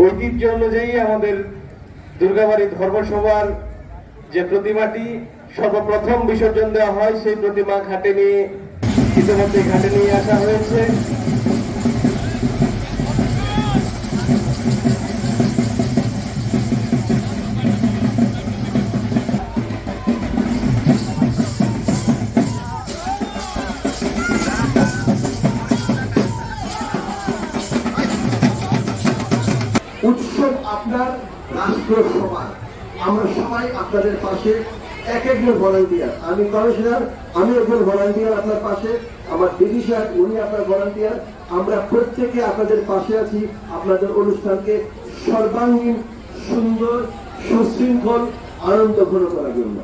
ঐতিহ্য অনুযায়ী আমাদের দুর্গাবাড়ি ধর্মসভার যে প্রতিমাটি সর্বপ্রথম বিসর্জন দেওয়া হয়, সেই প্রতিমা ঘাটে নিয়ে, ইতিমধ্যে ঘাটে নিয়ে আসা হয়েছে। উৎসব আপনার রাষ্ট্র সবার আমরা সবাই আপনাদের পাশে এক একজন ভলান্টিয়ার। আমি কমিশনার আমি একজন ভলান্টিয়ার আপনার পাশে। আমার দিদি সাহেব উনি আপনার ভলান্টিয়ার। আমরা প্রত্যেকে আপনাদের পাশে আছি আপনাদের অনুষ্ঠানকে সর্বাঙ্গীন, সুন্দর, সুশৃঙ্খল, আনন্দ ঘন করার জন্য।